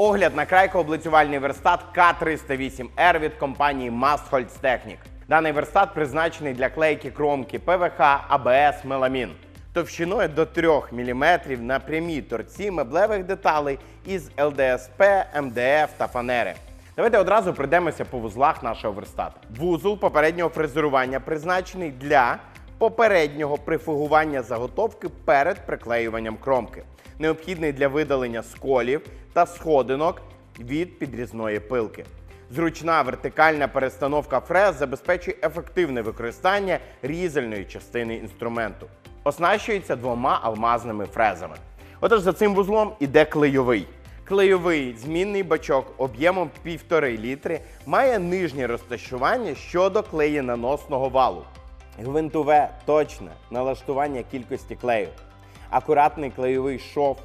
Огляд на крайкооблицювальний верстат К308R від компанії Mastholz Technic. Даний верстат призначений для клейки кромки ПВХ, АБС, меламін. Товщиною до 3 мм на прямій торці меблевих деталей із ЛДСП, МДФ та фанери. Давайте одразу пройдемося по вузлах нашого верстата. Вузол попереднього фрезерування призначений для попереднього прифугування заготовки перед приклеюванням кромки, необхідний для видалення сколів та сходинок від підрізної пилки. Зручна вертикальна перестановка фрез забезпечує ефективне використання різальної частини інструменту. Оснащується двома алмазними фрезами. Отож, за цим вузлом іде клейовий. Клейовий змінний бачок об'ємом 1,5 літри має нижнє розташування щодо клеєнаносного валу. Гвинтове точне налаштування кількості клею. Акуратний клейовий шов.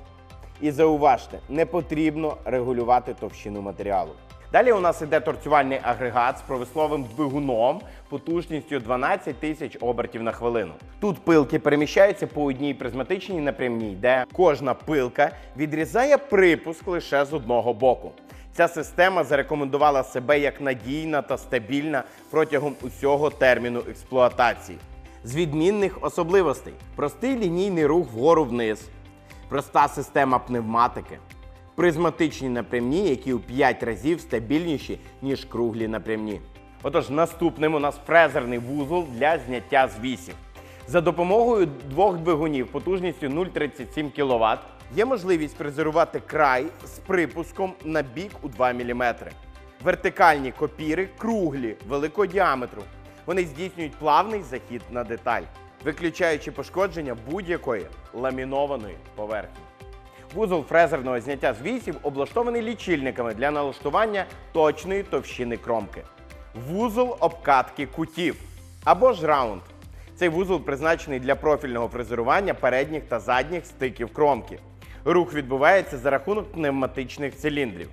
І зауважте, не потрібно регулювати товщину матеріалу. Далі у нас іде торцювальний агрегат з провисловим двигуном потужністю 12 тисяч обертів на хвилину. Тут пилки переміщаються по одній призматичній напрямній, де кожна пилка відрізає припуск лише з одного боку. Ця система зарекомендувала себе як надійна та стабільна протягом усього терміну експлуатації. З відмінних особливостей: простий лінійний рух вгору-вниз, проста система пневматики, призматичні напрямні, які у 5 разів стабільніші, ніж круглі напрямні. Отож, наступним у нас фрезерний вузол для зняття звісів. За допомогою двох двигунів потужністю 0,37 кВт є можливість фрезерувати край з припуском на бік у 2 мм. Вертикальні копіри круглі, великого діаметру. Вони здійснюють плавний захід на деталь, виключаючи пошкодження будь-якої ламінованої поверхні. Вузол фрезерного зняття звісів облаштований лічильниками для налаштування точної товщини кромки. Вузол обкатки кутів або ж раунд. Цей вузол призначений для профільного фрезерування передніх та задніх стиків кромки. Рух відбувається за рахунок пневматичних циліндрів.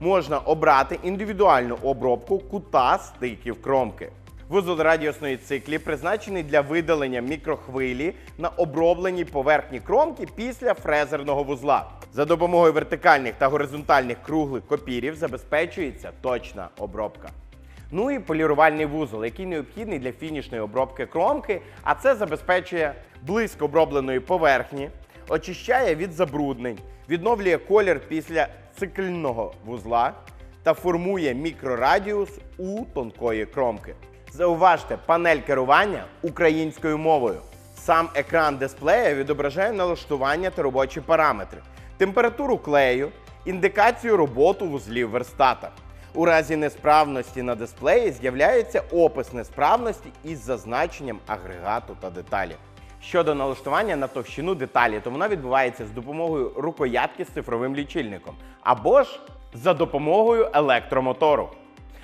Можна обрати індивідуальну обробку кута стиків кромки. Вузол радіусної циклі призначений для видалення мікрохвилі на обробленій поверхні кромки після фрезерного вузла. За допомогою вертикальних та горизонтальних круглих копірів забезпечується точна обробка. Ну і полірувальний вузол, який необхідний для фінішної обробки кромки, а це забезпечує близько обробленої поверхні, очищає від забруднень, відновлює колір після цикільного вузла та формує мікрорадіус у тонкої кромки. Зауважте, панель керування українською мовою. Сам екран дисплея відображає налаштування та робочі параметри, температуру клею, індикацію роботу вузлів верстата. У разі несправності на дисплеї з'являється опис несправності із зазначенням агрегату та деталі. Щодо налаштування на товщину деталі, то вона відбувається з допомогою рукоятки з цифровим лічильником або ж за допомогою електромотору.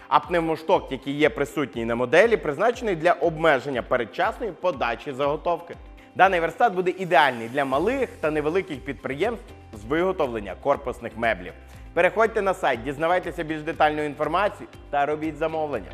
А пневмошток, який є присутній на моделі, призначений для обмеження передчасної подачі заготовки. Даний верстат буде ідеальний для малих та невеликих підприємств з виготовлення корпусних меблів. Переходьте на сайт, дізнавайтеся більш детальну інформацію та робіть замовлення.